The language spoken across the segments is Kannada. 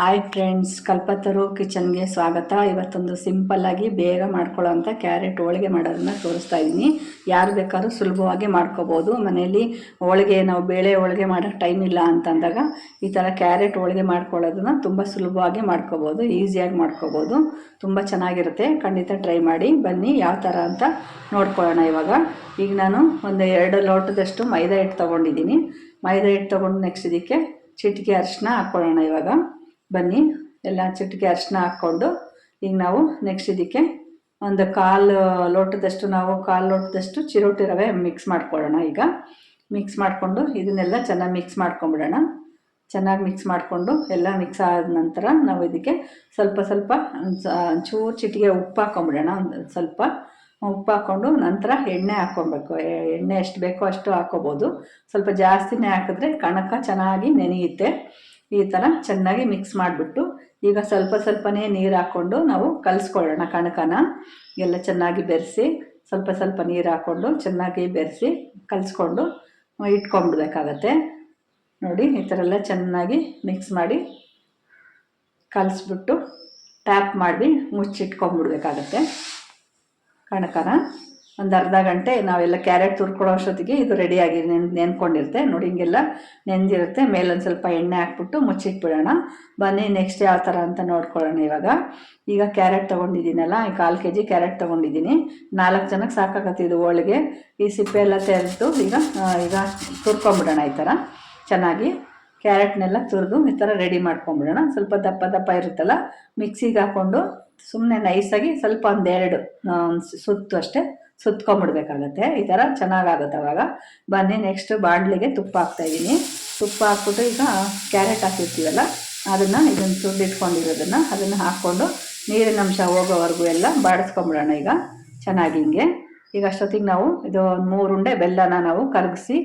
ಹಾಯ್ ಫ್ರೆಂಡ್ಸ್ ಕಲ್ಪತರು ಕಿಚನ್ಗೆ ಸ್ವಾಗತ. ಇವತ್ತೊಂದು ಸಿಂಪಲ್ಲಾಗಿ ಬೇಗ ಮಾಡ್ಕೊಳ್ಳೋವಂಥ ಕ್ಯಾರೆಟ್ ಹೋಳಿಗೆ ಮಾಡೋದನ್ನ ತೋರಿಸ್ತಾ ಇದ್ದೀನಿ. ಯಾರು ಬೇಕಾದ್ರೂ ಸುಲಭವಾಗಿ ಮಾಡ್ಕೋಬೋದು. ಮನೆಯಲ್ಲಿ ಹೋಳಿಗೆ, ನಾವು ಬೇಳೆ ಹೋಳಿಗೆ ಮಾಡೋಕ್ಕೆ ಟೈಮ್ ಇಲ್ಲ ಅಂತಂದಾಗ ಈ ಥರ ಕ್ಯಾರೆಟ್ ಹೋಳಿಗೆ ಮಾಡ್ಕೊಳ್ಳೋದನ್ನ ತುಂಬ ಸುಲಭವಾಗಿ ಮಾಡ್ಕೋಬೋದು ಈಸಿಯಾಗಿ ಮಾಡ್ಕೋಬೋದು. ತುಂಬ ಚೆನ್ನಾಗಿರುತ್ತೆ. ಖಂಡಿತ ಟ್ರೈ ಮಾಡಿ, ಬನ್ನಿ ಯಾವ ಥರ ಅಂತ ನೋಡ್ಕೊಳ್ಳೋಣ ಇವಾಗ. ಈಗ ನಾನು ಒಂದು ಎರಡು ಲೋಟದಷ್ಟು ಮೈದಾ ಹಿಟ್ಟು ತೊಗೊಂಡಿದ್ದೀನಿ. ಮೈದಾ ಹಿಟ್ಟು ತೊಗೊಂಡು ನೆಕ್ಸ್ಟ್ ಇದಕ್ಕೆ ಚಿಟಿಕೆ ಅರಿಶಿನ ಹಾಕ್ಕೊಳ್ಳೋಣ ಇವಾಗ. ಬನ್ನಿ, ಎಲ್ಲ ಚಿಟಿಕೆ ಅರಿಶಿನ ಹಾಕ್ಕೊಂಡು, ಈಗ ನಾವು ನೆಕ್ಸ್ಟ್ ಇದಕ್ಕೆ ಒಂದು ಕಾಲು ಲೋಟದಷ್ಟು, ನಾವು ಕಾಲು ಲೋಟದಷ್ಟು ಚಿರೋಟಿ ರವೆ ಮಿಕ್ಸ್ ಮಾಡ್ಕೊಳ್ಳೋಣ ಈಗ. ಮಿಕ್ಸ್ ಮಾಡಿಕೊಂಡು ಇದನ್ನೆಲ್ಲ ಚೆನ್ನಾಗಿ ಮಿಕ್ಸ್ ಮಾಡ್ಕೊಂಬಿಡೋಣ. ಚೆನ್ನಾಗಿ ಮಿಕ್ಸ್ ಮಾಡಿಕೊಂಡು ಎಲ್ಲ ಮಿಕ್ಸ್ ಆದ ನಂತರ ನಾವು ಇದಕ್ಕೆ ಸ್ವಲ್ಪ ಸ್ವಲ್ಪ ಒಂಚೂರು ಚಿಟಿಗೆ ಉಪ್ಪು ಹಾಕೊಂಬಿಡೋಣ. ಒಂದು ಸ್ವಲ್ಪ ಉಪ್ಪು ಹಾಕ್ಕೊಂಡು ನಂತರ ಎಣ್ಣೆ ಹಾಕ್ಕೊಬೇಕು. ಎಣ್ಣೆ ಎಷ್ಟು ಬೇಕೋ ಅಷ್ಟು ಹಾಕ್ಕೋಬೋದು. ಸ್ವಲ್ಪ ಜಾಸ್ತಿನೇ ಹಾಕಿದ್ರೆ ಕಣಕ ಚೆನ್ನಾಗಿ ನೆನೆಯುತ್ತೆ. ಈ ಥರ ಚೆನ್ನಾಗಿ ಮಿಕ್ಸ್ ಮಾಡಿಬಿಟ್ಟು ಈಗ ಸ್ವಲ್ಪ ಸ್ವಲ್ಪನೇ ನೀರು ಹಾಕ್ಕೊಂಡು ನಾವು ಕಲಿಸ್ಕೊಳ್ಳೋಣ ಕಣಕನ. ಎಲ್ಲ ಚೆನ್ನಾಗಿ ಬೆರೆಸಿ, ಸ್ವಲ್ಪ ಸ್ವಲ್ಪ ನೀರು ಹಾಕ್ಕೊಂಡು ಚೆನ್ನಾಗಿ ಬೆರೆಸಿ ಕಲಿಸ್ಕೊಂಡು ಇಟ್ಕೊಂಡ್ಬಿಡ್ಬೇಕಾಗತ್ತೆ. ನೋಡಿ, ಈ ಥರ ಎಲ್ಲ ಚೆನ್ನಾಗಿ ಮಿಕ್ಸ್ ಮಾಡಿ ಕಲಿಸ್ಬಿಟ್ಟು ಟ್ಯಾಪ್ ಮಾಡಿ ಮುಚ್ಚಿಟ್ಕೊಂಡ್ಬಿಡ್ಬೇಕಾಗತ್ತೆ. ಕಣಕನ. ಒಂದು ಅರ್ಧ ಗಂಟೆ ನಾವೆಲ್ಲ ಕ್ಯಾರೆಟ್ ತುರ್ಕೊಳ್ಳೋ ಅಷ್ಟೊತ್ತಿಗೆ ಇದು ರೆಡಿಯಾಗಿ ನೆನ್, ನೆನ್ಕೊಂಡಿರುತ್ತೆ. ನೋಡಿ ಹಿಂಗೆಲ್ಲ ನೆಂದಿರುತ್ತೆ ಮೇಲೊಂದು ಸ್ವಲ್ಪ ಎಣ್ಣೆ ಹಾಕ್ಬಿಟ್ಟು ಮುಚ್ಚಿಟ್ಬಿಡೋಣ. ಬನ್ನಿ ನೆಕ್ಸ್ಟ್ ಯಾವ ಥರ ಅಂತ ನೋಡ್ಕೊಳ್ಳೋಣ ಇವಾಗ. ಈಗ ಕ್ಯಾರೆಟ್ ತೊಗೊಂಡಿದ್ದೀನಲ್ಲ, ಈ ಕಾಲು ಕೆ ಜಿ ಕ್ಯಾರೆಟ್ ತೊಗೊಂಡಿದ್ದೀನಿ. ನಾಲ್ಕು ಜನಕ್ಕೆ ಸಾಕಾಗತ್ತೆ ಇದು ಹೋಳಿಗೆ. ಈ ಸಿಪ್ಪೆ ಎಲ್ಲ ತೆರೆದು ಈಗ ಈಗ ತುರ್ಕೊಂಬಿಡೋಣ ಈ ಥರ ಚೆನ್ನಾಗಿ ಕ್ಯಾರೆಟ್ನೆಲ್ಲ ತುರಿದು ಈ ಥರ ರೆಡಿ ಮಾಡ್ಕೊಂಬಿಡೋಣ. ಸ್ವಲ್ಪ ದಪ್ಪ ದಪ್ಪ ಇರುತ್ತಲ್ಲ, ಮಿಕ್ಸಿಗೆ ಹಾಕ್ಕೊಂಡು ಸುಮ್ಮನೆ ನೈಸಾಗಿ ಸ್ವಲ್ಪ ಒಂದೆರಡು ಸುತ್ತು ಅಷ್ಟೇ ಸುತ್ಕೊಂಬಿಡ್ಬೇಕಾಗತ್ತೆ ಈ ಥರ ಚೆನ್ನಾಗಾಗುತ್ತೆ ಅವಾಗ. ಬನ್ನಿ ನೆಕ್ಸ್ಟ್ ಬಾಣಲಿಗೆ ತುಪ್ಪ ಹಾಕ್ತಾಯಿದ್ದೀನಿ ತುಪ್ಪ ಹಾಕ್ಬಿಟ್ಟು ಈಗ ಕ್ಯಾರೆಟ್ ಹಾಕಿರ್ತೀವಲ್ಲ, ಅದನ್ನು ಇದನ್ನು ತುಂಡಿಟ್ಕೊಂಡಿರೋದನ್ನು ಅದನ್ನು ಹಾಕ್ಕೊಂಡು ನೀರಿನ ಅಂಶ ಹೋಗೋವರೆಗೂ ಎಲ್ಲ ಬಾಡಿಸ್ಕೊಂಬಿಡೋಣ ಈಗ. ಚೆನ್ನಾಗಿ ಹಿಂಗೆ. ಈಗ ಅಷ್ಟೊತ್ತಿಗೆ ನಾವು ಇದು ಮೂರು ಉಂಡೆ ಬೆಲ್ಲನ ನಾವು ಕರಗಿಸಿ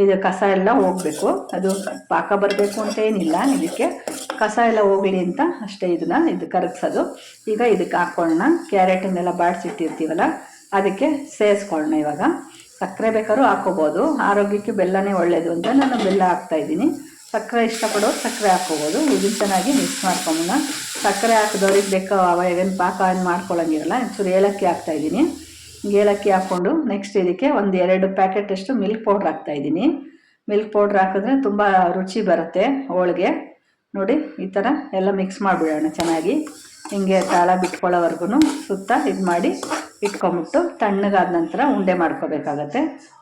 ಇದು ಕಸ ಎಲ್ಲ ಹೋಗಬೇಕು. ಅದು ಪಾಕ ಬರಬೇಕು ಅಂತ ಏನಿಲ್ಲ ಇದಕ್ಕೆ. ಕಸ ಎಲ್ಲ ಹೋಗಲಿ ಅಂತ ಅಷ್ಟೇ ಇದನ್ನ ಇದು ಕರಗಿಸೋದು. ಈಗ ಇದಕ್ಕೆ ಹಾಕ್ಕೊಳ್ಳೋಣ ಕ್ಯಾರೆಟನ್ನೆಲ್ಲ ಬಾಡಿಸಿಟ್ಟಿರ್ತೀವಲ್ಲ ಅದಕ್ಕೆ ಸೇರಿಸ್ಕೊಳ್ಳೋಣ ಇವಾಗ. ಸಕ್ಕರೆ ಬೇಕಾದ್ರೂ ಹಾಕೋಬೋದು ಆರೋಗ್ಯಕ್ಕೆ ಬೆಲ್ಲನೇ ಒಳ್ಳೆಯದು ಅಂತ ನಾನು ಬೆಲ್ಲ ಹಾಕ್ತಾಯಿದ್ದೀನಿ ಸಕ್ಕರೆ ಇಷ್ಟಪಡೋರು ಸಕ್ಕರೆ ಹಾಕ್ಕೋಬೋದು. ಇದನ್ನು ಚೆನ್ನಾಗಿ ಮಿಕ್ಸ್ ಮಾಡ್ಕೊಂಬೋಣ ಸಕ್ಕರೆ ಹಾಕಿದವ್ರಿಗೆ ಬೇಕೋ ಏನು ಪಾಕ ಏನು ಮಾಡ್ಕೊಳ್ಳೋಂಗಿರಲ್ಲ ಒಂಚೂರು ಏಲಕ್ಕಿ ಹಾಕ್ತಾಯಿದ್ದೀನಿ ಏಲಕ್ಕಿ ಹಾಕ್ಕೊಂಡು ನೆಕ್ಸ್ಟ್ ಇದಕ್ಕೆ ಒಂದು ಎರಡು ಪ್ಯಾಕೆಟಷ್ಟು ಮಿಲ್ಕ್ ಪೌಡ್ರ್ ಹಾಕ್ತಾಯಿದ್ದೀನಿ ಮಿಲ್ಕ್ ಪೌಡ್ರ್ ಹಾಕಿದ್ರೆ ತುಂಬ ರುಚಿ ಬರುತ್ತೆ ಹೋಳಿಗೆ. ನೋಡಿ, ಈ ಥರ ಎಲ್ಲ ಮಿಕ್ಸ್ ಮಾಡಿಬಿಡೋಣ ಚೆನ್ನಾಗಿ. ಹಿಂಗೆ ತಾಳ ಬಿಟ್ಕೊಳ್ಳೋವರೆಗೂ ಸುತ್ತ ಇದು ಮಾಡಿ ಇಟ್ಕೊಂಬಿಟ್ಟು ತಣ್ಣಗಾದ ನಂತರ ಉಂಡೆ ಮಾಡ್ಕೋಬೇಕಾಗತ್ತೆ.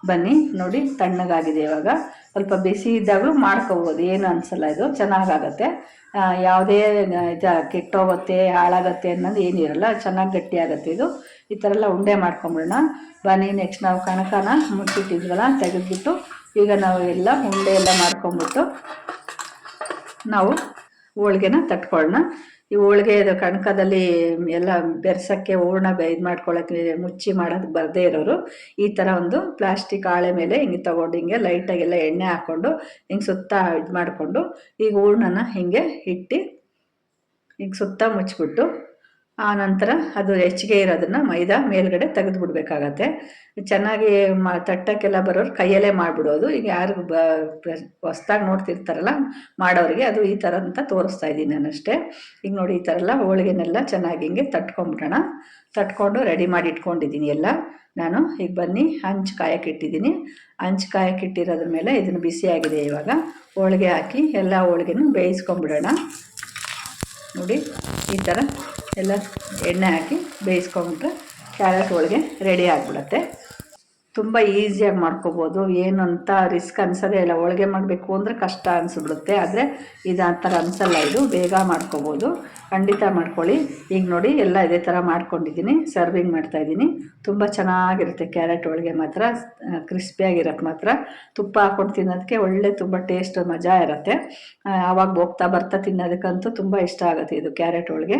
ಬನ್ನಿ, ನೋಡಿ, ತಣ್ಣಗಾಗಿದೆ ಇವಾಗ. ಸ್ವಲ್ಪ ಬಿಸಿ ಇದ್ದಾಗಲೂ ಮಾಡ್ಕೋಬೋದು. ಏನು ಅನಿಸಲ್ಲ ಇದು. ಚೆನ್ನಾಗಾಗತ್ತೆ. ಯಾವುದೇ ಇದು ಕೆಟ್ಟೋಗುತ್ತೆ, ಹಾಳಾಗತ್ತೆ ಅನ್ನೋದು ಏನಿರಲ್ಲ ಚೆನ್ನಾಗಿ ಗಟ್ಟಿಯಾಗತ್ತೆ ಇದು. ಈ ಥರ ಎಲ್ಲ ಉಂಡೆ ಮಾಡ್ಕೊಂಬಿಡೋಣ. ಬನ್ನಿ ನೆಕ್ಸ್ಟ್ ನಾವು ಕಣಕನ ಮುಚ್ಚಿಟ್ಟಿದ್ವಲ್ಲ ತೆಗೆದ್ಬಿಟ್ಟು ಈಗ ನಾವು ಎಲ್ಲ ಉಂಡೆ ಎಲ್ಲ ಮಾಡ್ಕೊಂಬಿಟ್ಟು ನಾವು ಹೋಳಿಗೆನ ತಟ್ಕೊಳ್ಳೋಣ. ಈ ಹೋಳಿಗೆ ಇದು ಕಣಕದಲ್ಲಿ ಎಲ್ಲ ಬೆರೆಸೋಕ್ಕೆ ಹೂರ್ಣ ಇದು ಮಾಡ್ಕೊಳ್ಳೋಕ್ಕೆ ಮುಚ್ಚಿ ಮಾಡೋದು ಬರದೇ ಇರೋರು. ಈ ಥರ ಒಂದು ಪ್ಲಾಸ್ಟಿಕ್ ಹಾಳೆ ಮೇಲೆ ಹಿಂಗೆ ತೊಗೊಂಡು ಹಿಂಗೆ ಲೈಟಾಗೆಲ್ಲ ಎಣ್ಣೆ ಹಾಕ್ಕೊಂಡು ಹಿಂಗೆ ಸುತ್ತ ಇದು ಮಾಡಿಕೊಂಡು ಈಗ ಹೂರ್ಣನ ಹಿಂಗೆ ಇಟ್ಟು ಹಿಂಗೆ ಸುತ್ತ ಮುಚ್ಚಿಬಿಟ್ಟು ಆ ನಂತರ ಅದು ಹೆಚ್ಚಿಗೆ ಇರೋದನ್ನು ಮೈದಾ ಮೇಲ್ಗಡೆ ತೆಗೆದು ಬಿಡಬೇಕಾಗತ್ತೆ ಚೆನ್ನಾಗಿ ಮ, ತಟ್ಟಕ್ಕೆಲ್ಲ ಬರೋರು ಕೈಯಲ್ಲೇ ಮಾಡಿಬಿಡೋದು. ಈಗ ಯಾರು ಬ ಹೊಸ್ದಾಗಿ ನೋಡ್ತಿರ್ತಾರಲ್ಲ ಮಾಡೋರಿಗೆ ಅದು ಈ ಥರ ಅಂತ ತೋರಿಸ್ತಾ ಇದ್ದೀನಿ ನಾನಷ್ಟೇ. ಈಗ ನೋಡಿ ಈ ಥರ ಎಲ್ಲ ಹೋಳಿಗೆನೆಲ್ಲ ಚೆನ್ನಾಗಿ ಹಿಂಗೆ ತಟ್ಕೊಂಬಿಡೋಣ. ತಟ್ಕೊಂಡು ರೆಡಿ ಮಾಡಿ ಇಟ್ಕೊಂಡಿದ್ದೀನಿ ಎಲ್ಲ. ನಾನು ಈಗ ಬನ್ನಿ, ಹಂಚು ಕಾಯಕ್ಕೆ ಇಟ್ಟಿದ್ದೀನಿ. ಹಂಚು ಕಾಯಕ್ಕೆ ಇಟ್ಟಿರೋದ್ರ ಮೇಲೆ ಇದನ್ನು ಬಿಸಿಯಾಗಿದೆ ಇವಾಗ. ಹೋಳಿಗೆ ಹಾಕಿ ಎಲ್ಲ ಹೋಳಿಗೆನೂ ಬೇಯಿಸ್ಕೊಂಬಿಡೋಣ. ನೋಡಿ ಈ ಥರ ಎಲ್ಲ ಎಣ್ಣೆ ಹಾಕಿ ಬೇಯಿಸ್ಕೊಂಬಿಟ್ರೆ ಕ್ಯಾರೆಟ್ ಹೋಳಿಗೆ ರೆಡಿ ಆಗಿಬಿಡತ್ತೆ. ತುಂಬ ಈಸಿಯಾಗಿ ಮಾಡ್ಕೋಬೋದು. ಏನು ಅಂತ ರಿಸ್ಕ್ ಅನ್ಸೋದೇ ಇಲ್ಲ. ಹೋಳಿಗೆ ಮಾಡಬೇಕು ಅಂದರೆ ಕಷ್ಟ ಅನಿಸ್ಬಿಡುತ್ತೆ. ಆದರೆ ಇದು ಆ ಥರ ಅನಿಸಲ್ಲ ಇದು. ಬೇಗ ಮಾಡ್ಕೋಬೋದು. ಖಂಡಿತ ಮಾಡ್ಕೊಳ್ಳಿ. ಈಗ ನೋಡಿ ಎಲ್ಲ ಇದೇ ಥರ ಮಾಡ್ಕೊಂಡಿದ್ದೀನಿ. ಸರ್ವಿಂಗ್ ಮಾಡ್ತಾಯಿದ್ದೀನಿ ತುಂಬ ಚೆನ್ನಾಗಿರುತ್ತೆ ಕ್ಯಾರೆಟ್ ಹೋಳಿಗೆ ಮಾತ್ರ. ಕ್ರಿಸ್ಪಿಯಾಗಿರೋಕ್ಕೆ ಮಾತ್ರ. ತುಪ್ಪ ಹಾಕ್ಕೊಂಡು ತಿನ್ನೋದಕ್ಕೆ ಒಳ್ಳೆ ತುಂಬ ಟೇಸ್ಟ್ ಮಜಾ ಇರುತ್ತೆ. ಆವಾಗ ಹೋಗ್ತಾ ಬರ್ತಾ ತಿನ್ನೋದಕ್ಕಂತೂ ತುಂಬ ಇಷ್ಟ ಆಗುತ್ತೆ ಇದು ಕ್ಯಾರೆಟ್ ಹೋಳಿಗೆ.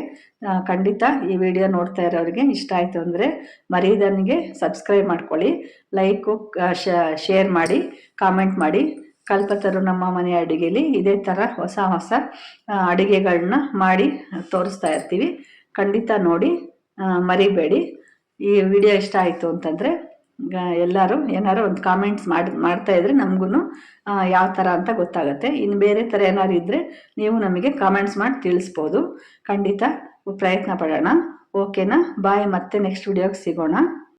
ಖಂಡಿತ ಈ ವಿಡಿಯೋ ನೋಡ್ತಾ ಇರೋರಿಗೆ ಇಷ್ಟ ಆಯಿತು ಅಂದರೆ ಮರೀದನಿಗೆ ಸಬ್ಸ್ಕ್ರೈಬ್ ಮಾಡ್ಕೊಳ್ಳಿ. ಲೈಕು ಶೇರ್ ಮಾಡಿ ಕಾಮೆಂಟ್ ಮಾಡಿ. ಕಲ್ಪತರು ನಮ್ಮ ಮನೆ ಅಡುಗೆಲಿ ಇದೇ ಥರ ಹೊಸ ಹೊಸ ಅಡುಗೆಗಳನ್ನ ಮಾಡಿ ತೋರಿಸ್ತಾ ಇರ್ತೀವಿ. ಖಂಡಿತ ನೋಡಿ ಮರಿಬೇಡಿ. ಈ ವಿಡಿಯೋ ಇಷ್ಟ ಆಯಿತು ಅಂತಂದರೆ ಎಲ್ಲರೂ ಏನಾದ್ರು ಒಂದು ಕಾಮೆಂಟ್ಸ್ ಮಾಡಿ, ಮಾಡ್ತಾ ಇದ್ರೆ ನಮಗೂ ಯಾವ ಥರ ಅಂತ ಗೊತ್ತಾಗುತ್ತೆ. ಇನ್ನು ಬೇರೆ ಥರ ಏನಾದ್ರು ಇದ್ದರೆ ನೀವು ನಮಗೆ ಕಾಮೆಂಟ್ಸ್ ಮಾಡಿ ತಿಳಿಸ್ಬೋದು. ಖಂಡಿತ ಪ್ರಯತ್ನ ಪಡೋಣ. ಓಕೆನಾ ಬಾಯ್ ಮತ್ತೆ ನೆಕ್ಸ್ಟ್ ವಿಡಿಯೋಗೆ ಸಿಗೋಣ.